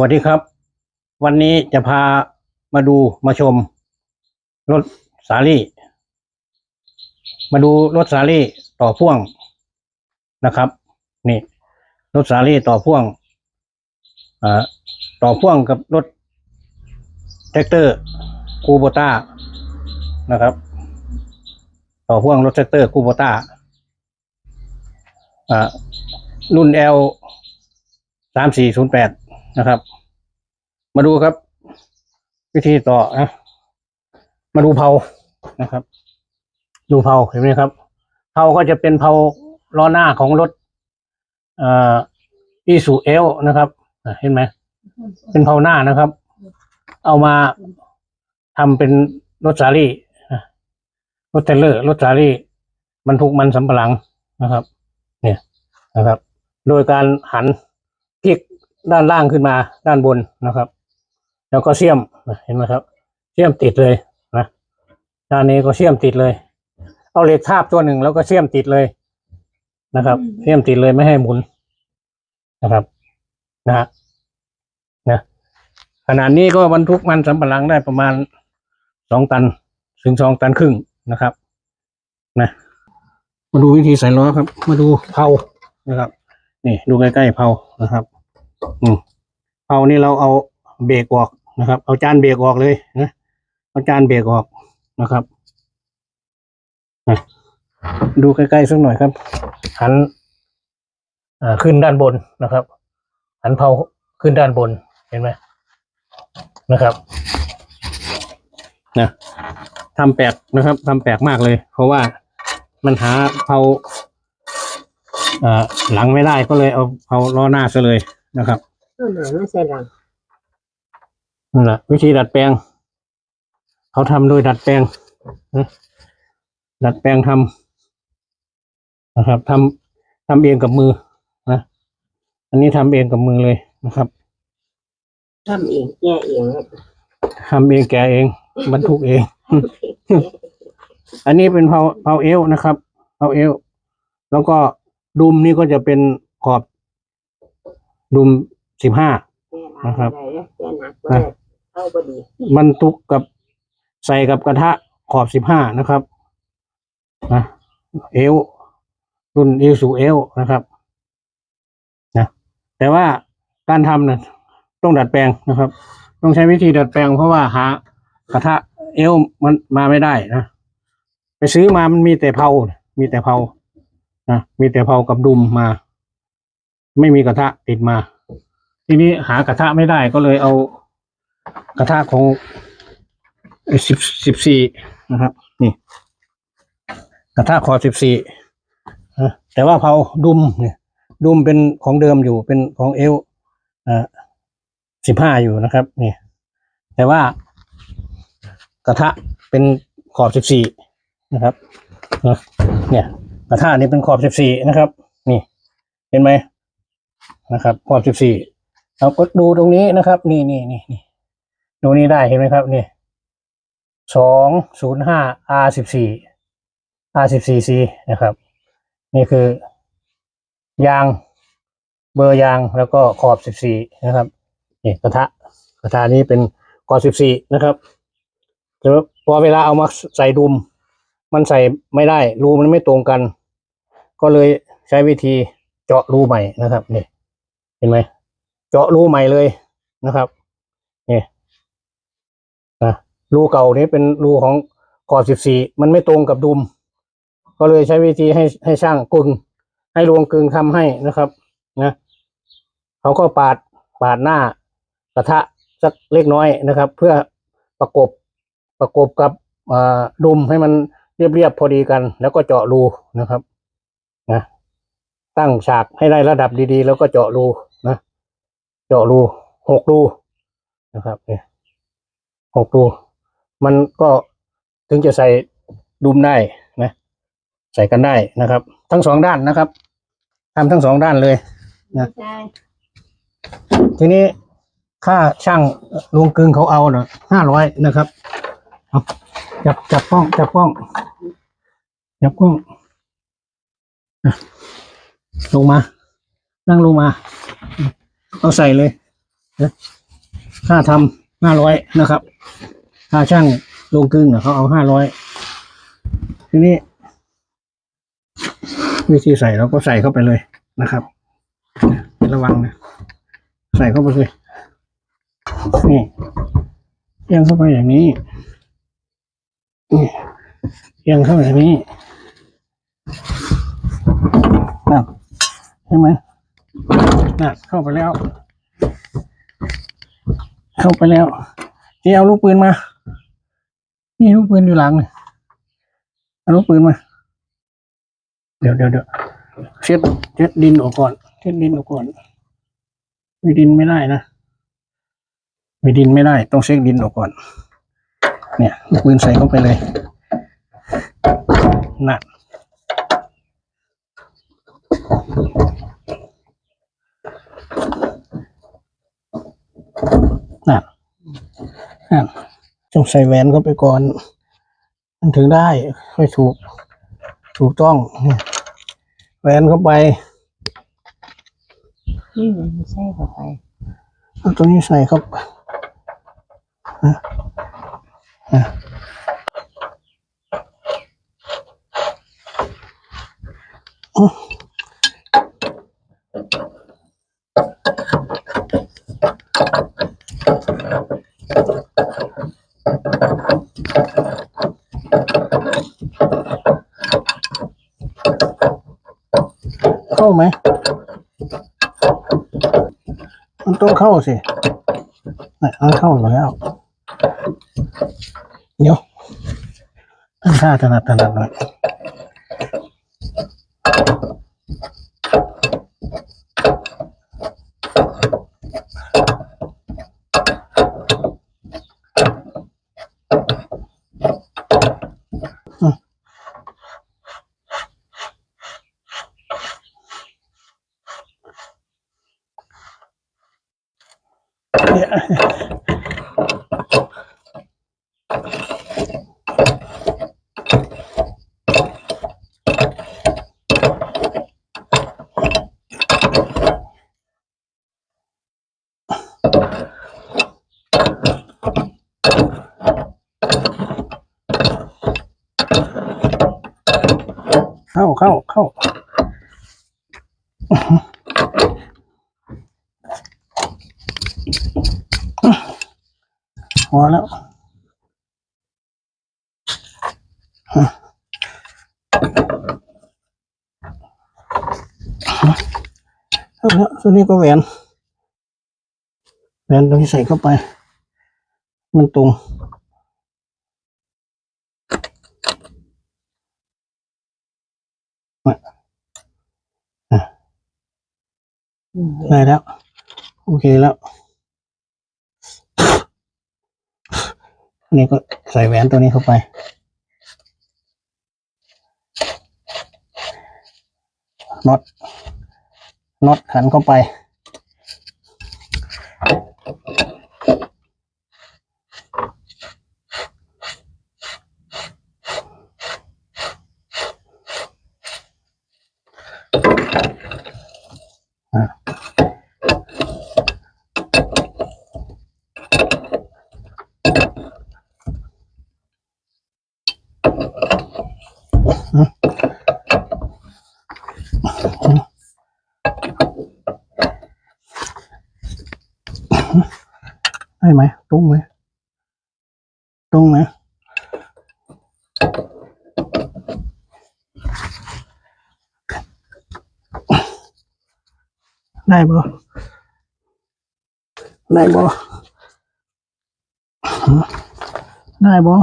วัสดีครับ วันนี้จะพามาดูมาชม รถสาลี่ มาดูรถสาลี่ต่อพ่วงนะครับ นี่ รถสาลี่ต่อพ่วงอ่าต่อพ่วงกับรถแท็กเตอร์คูโบต้านะครับ ต่อพ่วงรถแท็กเตอร์คูโบต้าอ่ารุ่น L สามสี่ศูนย์แปด นะครับ มาดูครับ วิธีต่อนะมาดูเผานะครับ ดูเผาเห็นไหมครับเผาก็จะเป็นเผาล้อหน้าของรถเอ่ออีสูเอลนะครับเห็นไหมเป็นเผาหน้านะครับ เอามาทำเป็นรถสาลี่รถเทรลเลอร์รถสาลี่บรรทุกมันสำปะหลังนะครับ เนี่ยนะครับ โดยการหัน ด้านล่างขึ้นมาด้านบนนะครับ แล้วก็เสียมนะเห็นไหมครับเสียมติดเลยนะด้านนี้ก็เสียมติดเลย เอาเหล็กทาบตัวหนึ่งแล้วก็เสียมติดเลยนะครับเสียมติดเลยไม่ให้หมุนนะครับ นะฮะนะขนาดนี้ก็บรรทุกมันสำปะหลังได้ประมาณสองตันถึงสองตันครึ่งนะครับ นะมาดูวิธีใส่ล้อครับ มาดูเผานะครับ นี่ดูใกล้ๆเผานะครับ อืมเผานี่เราเอาเบรกออกนะครับ เอาจานเบรกออกเลยนะเอาจานเบรกออกนะครับนะดูใกล้ๆสักหน่อยครับ หันอ่าขึ้นด้านบนนะครับ หันเผาขึ้นด้านบนเห็นไหมนะครับนะทำแปลกนะครับทำแปลกมากเลย เพราะว่ามันหาเผาอ่อหลังไม่ได้ก็เลยเอาเอาล้อหน้าซะเลยนะครับเอาหนาไม่ใส่หลังนั่นแหละวิธีดัดแปลง เขาทำโดยดัดแปลงนะดัดแปลงทำนะครับ ทำทำเองกับมือนะอันนี้ทำเองกับมือเลยนะครับทำเองแก้เองครับทำเองแกะเองบรรทุกเอง อันนี้เป็นเผาเผาเอวนะครับเผาเอว แล้วก็ดุมนี่ก็จะเป็นขอบ ดุมสิบห้าแก้หนะครับได้แล้วแก้หนักก็ได้เข้าพอดีบรรทุกกับใส่กับกระทะขอบสิบห้านะครับนะเอวรุ่นเอวสู่เอวนะครับนะแต่ว่าการทำนะต้องดัดแปลงนะครับ ต้องใช้วิธีดัดแปลงเพราะว่าหากระทะเอวมันมาไม่ได้นะไปซื้อมามันมีแต่เผา มีแต่เผานะมีแต่เผากับดุมมา ไม่มีกระทะติดมา ทีนี้หากระทะไม่ได้ก็เลยเอากระทะของสิบสิบสี่นะครับ นี่ กระทะคอสิบสี่แต่ว่าเผาดุมเนี่ยดุมเป็นของเดิมอยู่เป็นของเอลสิบห้าอยู่นะครับนี่แต่ว่ากระทะเป็นขอบสิบสี่นะครับเนี่ยกระทะนี่เป็นขอบสิบสี่นะครับ นี่ เห็นไหม นะครับขอบสิบสี่เราก็ดูตรงนี้นะครับ นี่นี่นี่นี่ดูนี่ได้เห็นไหมครับนี่สองศูนย์ห้า R สิบสี่ R สิบสี่ C นะครับ นี่คือยางเบอร์ยางแล้วก็ขอบสิบสี่นะครับนี่กระทะกระทะนี้เป็นขอบสิบสี่นะครับแต่ว่าพอเวลาเอามาใส่ดุม มันใส่ไม่ได้รูมันไม่ตรงกัน ก็เลยใช้วิธีเจาะรูใหม่นะครับนี่ เห็นไหมเจาะรูใหม่เลยนะครับนี่นะรูเก่านี้เป็นรูของขอบสิบสี่มันไม่ตรงกับดุม ก็เลยใช้วิธีให้ให้ช่างกึงให้รวงกึงทำให้นะครับนะเขาก็ปาดปาดหน้ากระทะสักเล็กน้อยนะครับ เพื่อประกบประกบกับดุมให้มันเรียบๆพอดีกัน แล้วก็เจาะรูนะครับนะตั้งฉากให้ได้ระดับดีๆ แล้วก็เจาะรู เจาะรูหกรูนะครับเนี่ยหกรูมันก็ถึงจะใส่ดุมได้นะ ใส่กันได้นะครับ ทั้งสองด้านนะครับทำทั้งสองด้านเลยนะใช่ทีนี้ค่าช่างลุงกึงเขาเอาเนาะห้าร้อยนะครับเอาจับจับกล้องจับกล้องจับกล้องอะลงมา นั่งลงมา เอาใส่เลยค่าทำห้าร้อยนะครับ ค่าช่างลงกึ่งเนี่ยเขาเอาห้าร้อยทีนี้ วิธีใส่เราก็ใส่เข้าไปเลยนะครับ ระวังนะ ใส่เข้าไปเลยนี่เอียงเข้าไปอย่างนี้นี่เอียงเข้าไปอย่างนี้นั่นใช่ไหม น่ะเข้าไปแล้ว เข้าไปแล้วเจ๊เอาลูกปืนมา นี่ลูกปืนอยู่หลังเลยเอาลูกปืนมา เดี๋ยวเดี๋ยวเดี๋ยวเช็ดเช็ดดินออกก่อน เช็ดดินออกก่อนมีดินไม่ได้นะมีดินไม่ได้ ต้องเช็คดินออกก่อน เนี่ยลูกปืนใส่เข้าไปเลยนั่นนั่น ต้องใส่แหวนเข้าไปก่อน มันถึงได้ค่อยถูก ถูกต้องเนี่ยแหวนเข้าไปนี่มันไม่ใช่เข้าไปเอาตัวนี้ใส่ครับฮะฮะอ๋อเข้าไหม มัน ต้องเข้าสิน่ะมันเข้าอยู่แล้วเดี๋ยวตั้งท่าถนัดถนัดหน่อย เนี่ยเข้าเข้าเข้าพอแล้ว เอาละตัวนี้ก็แหวนแหวนตรงนี้ใส่เข้าไป มันตรงได้แล้ว โอเคแล้วนนี้ก็ใส่แหวนตัวนี้เข้าไป น็อต น็อตขันเข้าไป ได้ไหมตรงไหมตรงไหมได้บ่ได้บ่ได้บ่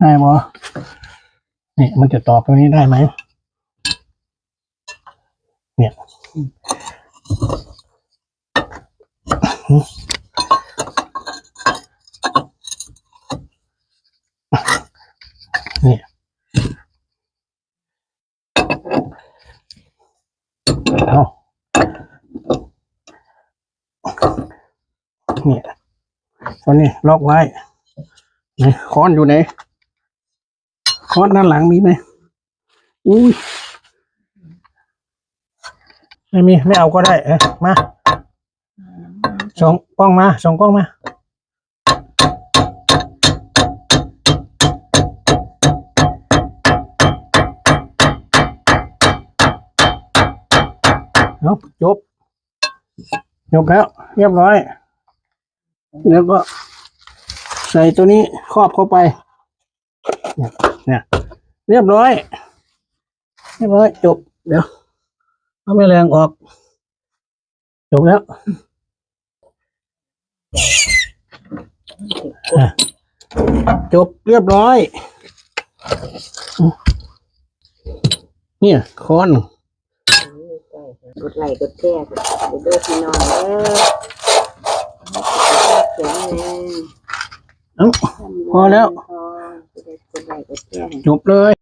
ได้บ่นี่มันจะตอบตรงนี้ได้ไหม เนี่ยเนี่ยเอาเนี่ยตอนนี้ล็อกไว้ไหนค้อนอยู่ไหนค้อนด้านหลังมีไหมอุ้ย ไม่มีไม่เอาก็ได้เออมาสองกล้องมาสองกล้องมาเอาจบจบแล้ว เรียบร้อย แล้วก็ ใส่ตัวนี้ครอบเข้าไปเนี่ยเนี่ยเรียบร้อย เรียบร้อยจบเดี๋ยว เอาแม่แรงออกจบแล้วจบเรียบร้อย เนี่ยคอนกดไลค์กดแชร์กดเด้อพี่น้องเด้อแข็งแรงพอแล้ว จบเลย